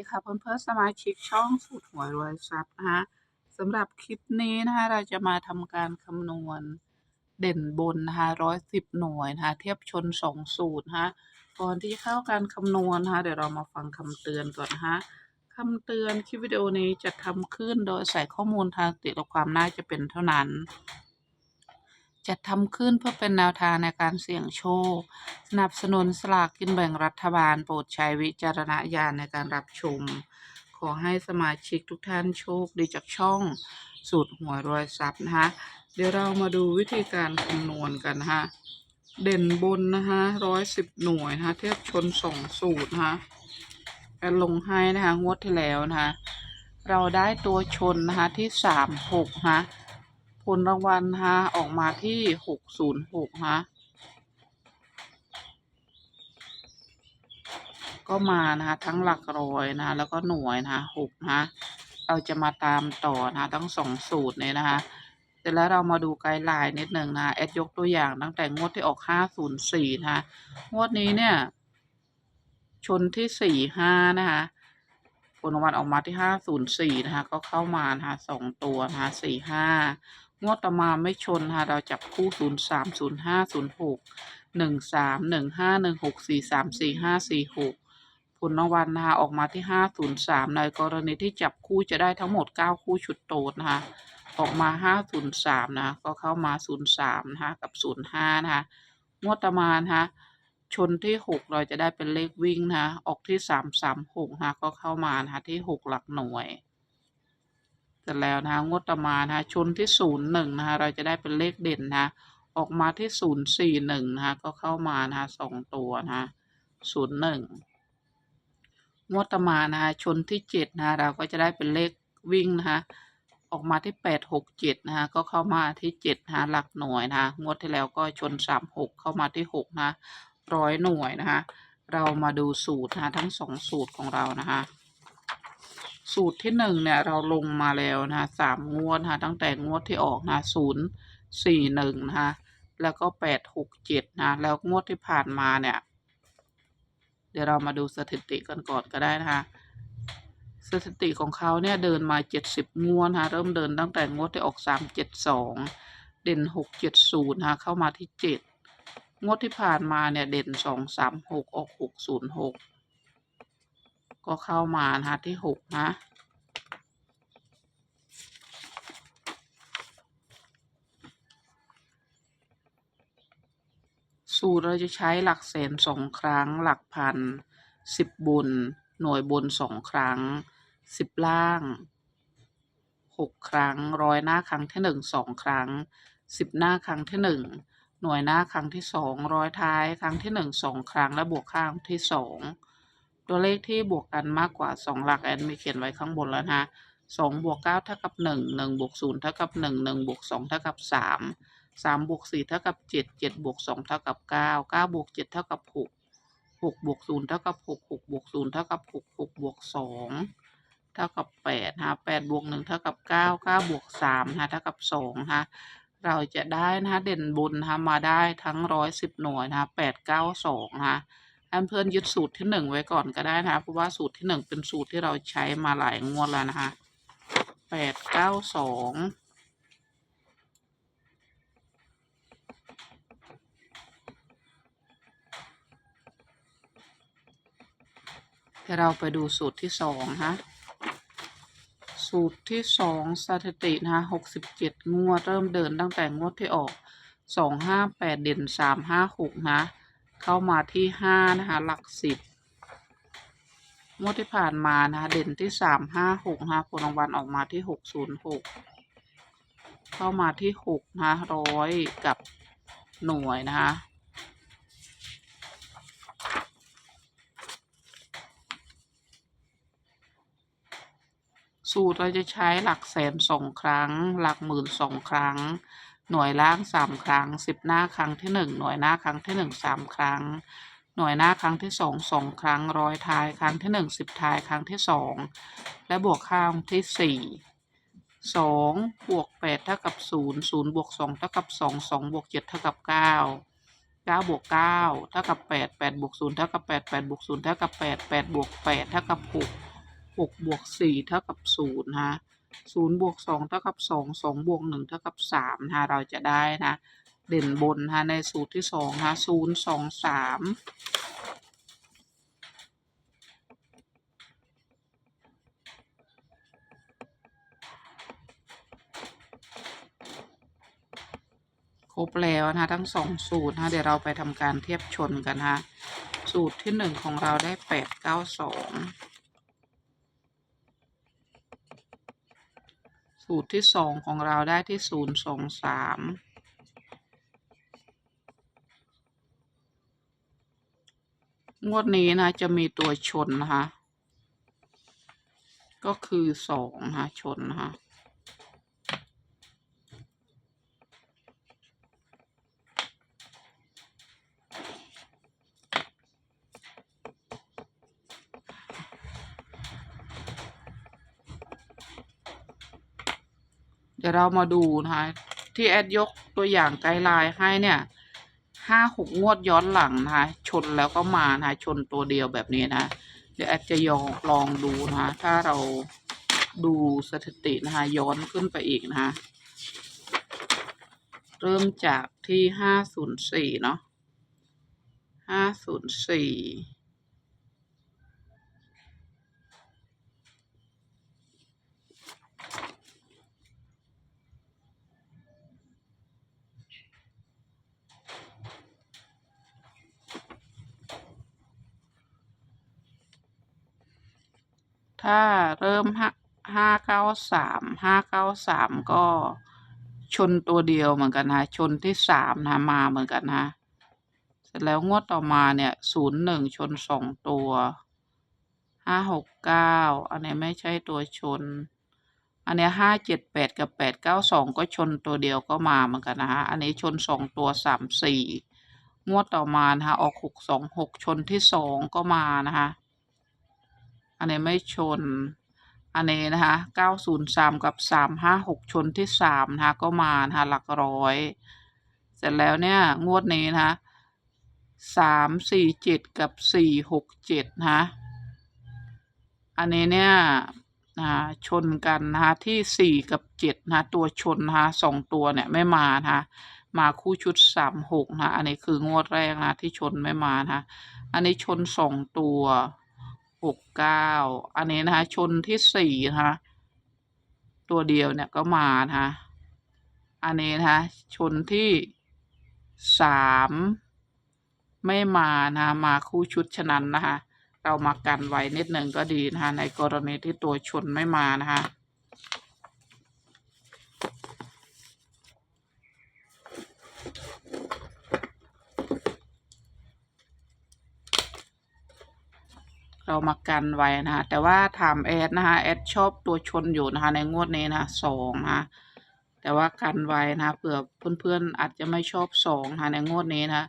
ดีค่ะเพื่อนๆสมาชิกช่องสูตรหวยรวยทรัพย์นะคะสำหรับคลิปนี้นะคะเราจะมาทำการคำนวณเด่นบนนะคะร้อยสิบหน่วยนะคะเทียบชนสองสูตรนะคะก่อนที่เข้าการคำนวณนะคะเดี๋ยวเรามาฟังคำเตือนก่อนนะคะคำเตือนคลิปวิดีโอนี้จะทำขึ้นโดยใส่ข้อมูลทางติดและความน่าจะเป็นเท่านั้น จัดทำขึ้นเพื่อเป็นแนวทางในการเสี่ยงโชค สนับสนุนสลากกินแบ่งรัฐบาล โปรดใช้วิจารณญาณในการรับชม ขอให้สมาชิกทุกท่านโชคดีจากช่องสูตรหวยรวยทรัพย์นะคะเดี๋ยวเรามาดูวิธีการคำนวณกันนะคะเด่นบนนะคะร้อยสิบหน่วยนะคะเทียบชนสองสูตรนะคะลงให้นะคะงวดที่แล้วนะคะเราได้ตัวชนนะคะที่สามหกนะคะ ลรางวัลนะออกมาที่หกศูนย์หกนะก็มานะคะทั้งหลักร้อยนะแล้วก็หน่วยนะหกนะเราจะมาตามต่อนะทั้งสองสูตรเนี่ยนะคะเสร็จแล้วเรามาดูไกด์ไลน์นิดหนึ่งนะคะแอดยกตัวอย่างตั้งแต่งวดที่ออกห้าศูนย์สี่นะคะงวดนี้เนี่ย ชนที่สี่ห้านะคะผลรางวัลออกมาที่ห้าศูนย์สี่นะคะก็เข้ามานะคะสองตัวนะคะสี่ห้า งวดต่อมาไม่ชนนะคะเราจับคู่ศูนย์สามศูนย์ห้าศูนย์หกหนึ่งสามหนึ่งห้าหนึ่งหกสี่สามสี่ห้าสี่หกผลรางวัลนะคะออกมาที่ห้าศูนย์สามในกรณีที่จับคู่จะได้ทั้งหมดเก้าคู่ชุดโตดนะคะออกมาห้าศูนย์สามนะก็เข้ามาศูนย์สามนะคะกับศูนย์ห้านะคะงวดประมาณนะคะชนที่หกเราจะได้เป็นเลขวิ่งนะคะออกที่สามสามหกนะคะก็เข้ามานะคะที่หกหลักหน่วย ร็จแล้วนะคะงวดต่อมานะคะชนที่ศูนย์หนึ่งนะคะเราจะได้เป็นเลขเด่นนะคะออกมาที่ศูนย์สี่หนึ่งนะคะก็เข้ามานะคะสองตัวนะคะศูนย์หนึ่งงวดต่อมานะคะชนที่เจ็ดนะคะเราก็จะได้เป็นเลขวิ่งนะคะออกมาที่แปดหกเจ็ดนะคะก็เข้ามาที่เจ็ดนะคะหลักหน่วยนะคะงวดที่แล้วก็ชนสามหกเข้ามาที่หกนะร้อยหน่วยนะคะเรามาดูสูตรนะคะทั้งสองสูตรของเรานะคะ สูตรที่หนึ่งเนี่ยเราลงมาแล้วนะสามงวดนะคะตั้งแต่งวดที่ออกนะศูนย์สี่หนึ่งนะคะแล้วก็แปดหกเจ็ดนะแล้วงวดที่ผ่านมาเนี่ย เดี๋ยวเรามาดูสถิติกันก่อนก็ได้นะคะสถิติของเขาเนี่ยเดินมาเจ็ดสิบงวดนะคะเริ่มเดินตั้งแต่งวดที่ออกสามเจ็ดสองเด่นหกเจ็ดศูนย์นะคะเข้ามาที่เจ็ดงวดที่ผ่านมาเนี่ยเด่นสองสามหกออกหกศูนย์หก ก็เข้ามานะคะที่หกนะสูตรเราจะใช้หลักแสนสองครั้ง หลักพันสิบบน หน่วยบนสองครั้งสิบล่างหกครั้ง ร้อยหน้าครั้งที่หนึ่งสองครั้งสิบหน้าครั้งที่หนึ่งหน่วยหน้าครั้งที่สองร้อยท้ายครั้งที่หนึ่งสองครั้งและบวกข้างที่สอง ตัวเลขที่บวกกันมากกว่าสองหลักแอนมีเขียนไว้ข้างบนแล้วนะสองบวกเก้าเท่ากับหนึ่งหนึ่งบวกศูนย์เท่ากับหนึ่งหนึ่งบวกสองเท่ากับสามสามบวกสี่เท่ากับเจ็ดเจ็ดบวกสองเท่ากับเก้าเก้าบวกเจ็ดเท่ากับหกหกบวกศูนย์เท่ากับหกหกบวกศูนย์เท่ากับหกหกบวกสองเท่ากับแปดฮะแปดบวกหนึ่งเท่ากับเก้าเก้าบวกสามฮะเท่ากับสองฮะเราจะได้นะเด่นบุญนะมาได้ทั้งร้อยสิบหน่วยนะแปดเก้าสองนะคะ ให้เพื่อนยึดสูตรที่หนึ่งไว้ก่อนก็ได้นะคะเพราะว่าสูตรที่หนึ่งเป็นสูตรที่เราใช้มาหลายงวดแล้วนะคะแปดเก้าสองเดี๋ยวเราไปดูสูตรที่สองฮะสูตรที่สองสถิตินะคะหกสิบเจ็ดงวดเริ่มเดินตั้งแต่งวดที่ออกสองห้าแปดเด่นสามห้าหกนะ เข้ามาที่ห้านะคะ หลักสิบงวดที่ผ่านมานะคะ เด่นที่สามห้าหกนะคะผลรางวัลออกมาที่หกศูนย์หกเข้ามาที่หกนะคะร้อยกับหน่วยนะคะสูตรเราจะใช้หลักแสนสองครั้ง หลักหมื่นสองครั้ง หน่วยล่างสามครั้งสิบหน้าครั้งที่หนึ่งหน่วยหน้าครั้งที่หนึ่งสามครั้ง หน่วยหน้าครั้งที่สองสองครั้งร้อยท้ายครั้งที่หนึ่งสิบท้ายครั้งที่สองและบวกข้างที่สี่สองบวกแปดเท่ากับศูนย์ศูนย์บวกสองเท่ากับสองสองบวกเจ็ดเท่ากับเก้าเก้าบวกเก้าเท่ากับแปดแปดบวกศูนย์เท่ากับแปดแปดบวกศูนย์เท่ากับแปดแปดบวกแปดเท่ากับหกหกบวกสี่เท่ากับศูนย์นะ ศูนย์บวกสองเท่ากับสองสองบวกหนึ่งเท่ากับสามนะเราจะได้นะเด่นบนนะในสูตรที่สองนะศูนย์สองสามครบแล้วนะทั้งสองสูตรนะเดี๋ยวเราไปทำการเทียบชนกันนะคะสูตรที่หนึ่งของเราได้แปดเก้าสอง สูตรที่สองของเราได้ที่ศูนย์สองสามงวดนี้นะจะมีตัวชนนะคะ ก็คือสองนะคะชนนะคะ เดี๋ยวเรามาดูนะคะที่แอดยกตัวอย่างไกด์ไลน์ให้เนี่ยห้าหกงวดย้อนหลังนะคะชนแล้วก็มานะคะชนตัวเดียวแบบนี้นะ เดี๋ยวแอดจะยองลองดูนะคะถ้าเราดูสถิตินะคะย้อนขึ้นไปอีกนะคะเริ่มจากที่ห้าศูนย์สี่เนาะห้าศูนย์สี่ ถ้าเริ่มห้าห้าเก้าสามห้าเก้าสามก็ชนตัวเดียวเหมือนกันนะชนที่สามนะมาเหมือนกันนะเสร็จแล้วงวดต่อมาเนี่ยศูนย์หนึ่งชนสองตัวห้าหกเก้าอันนี้ไม่ใช่ตัวชน อันนี้ห้าเจ็ดแปดกับแปดเก้าสองก็ชนตัวเดียวก็มาเหมือนกันนะฮะอันนี้ชนสองตัวสามสี่งวดต่อมานะคะออกหกสองหกชนที่สองก็มานะคะ อันนี้ไม่ชน อันนี้นะคะเก้าศูนย์สามกับสามห้าหกชนที่สามนะคะ ก็มานะคะหลักร้อย เสร็จแล้วเนี่ย งวดนี้นะคะสามสี่เจ็ดกับสี่หกเจ็ดนะคะ อันนี้เนี่ยนะคะชนกันนะคะที่สี่กับเจ็ดนะคะตัวชนนะคะสองตัวเนี่ยไม่มานะคะมาคู่ชุดสามหกนะคะอันนี้คืองวดแรกนะที่ชนไม่มานะะอันนี้ชนสองตัว หกเก้าอันนี้นะคะ ชนที่สี่นะคะตัวเดียวเนี่ยก็มานะคะ อันนี้นะคะ ชนที่สามไม่มานะะมาคู่ชุดฉะนั้นนะคะ เรามากันไว้นิดหนึ่งก็ดีนะคะ ในกรณีที่ตัวชนไม่มานะคะ เรามากันไว้นะคะแต่ว่าถามแอดนะคะแอดชอบตัวชนอยู่นะคะในงวดนี้นะสองนะคะแต่ว่ากันไว้นะคะเผื่อเพื่อนๆอาจจะไม่ชอบสองนะคะในงวดนี้นะคะ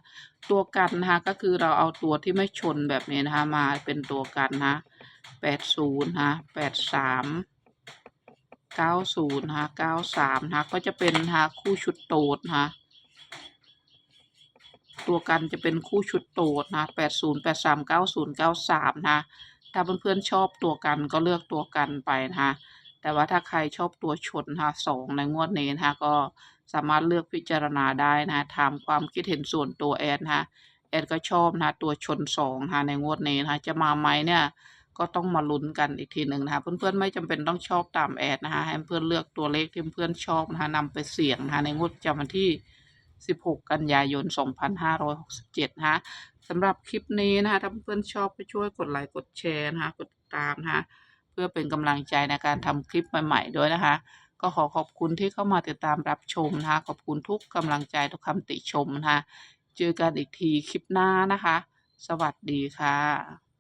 ตัวกันนะคะก็คือเราเอาตัวที่ไม่ชนแบบนี้นะคะมาเป็นตัวกันนะแปดศูนย์นะแปดสามเก้าศูนย์นะคะเก้าสามนะคะก็จะเป็นนะคะคู่ชุดโตดนะคะ ตัวกันจะเป็นคู่ชุดโตดนะแปดศูนย์แปดสามเก้าศูนย์เก้าสามนะ ถ้าเพื่อนๆชอบตัวกันก็เลือกตัวกันไปนะคะแต่ว่าถ้าใครชอบตัวชนนะคะสองในงวดนี้นะคะก็สามารถเลือกพิจารณาได้นะถามความคิดเห็นส่วนตัวแอดนะคะแอดก็ชอบนะตัวชนสองนะในงวดนี้นะจะมาไหมเนี่ยก็ต้องมาลุ้นกันอีกทีหนึ่งนะคะเพื่อนๆไม่จำเป็นต้องชอบตามแอดนะคะให้เพื่อนเลือกตัวเลขที่เพื่อนชอบนะคะนำไปเสี่ยงนะคะในงวดจำวันที่ 16 กันยายน 2567นะคะสำหรับคลิปนี้นะคะถ้าเพื่อนชอบก็ช่วยกดไลค์กดแชร์นะคะกดติดตามนะคะเพื่อเป็นกำลังใจในการทำคลิปใหม่ๆด้วยนะคะ ก็ขอขอบคุณที่เข้ามาติดตามรับชมนะคะ ขอบคุณทุกกำลังใจทุกคำติชมนะคะ เจอกันอีกทีคลิปหน้านะคะ สวัสดีค่ะ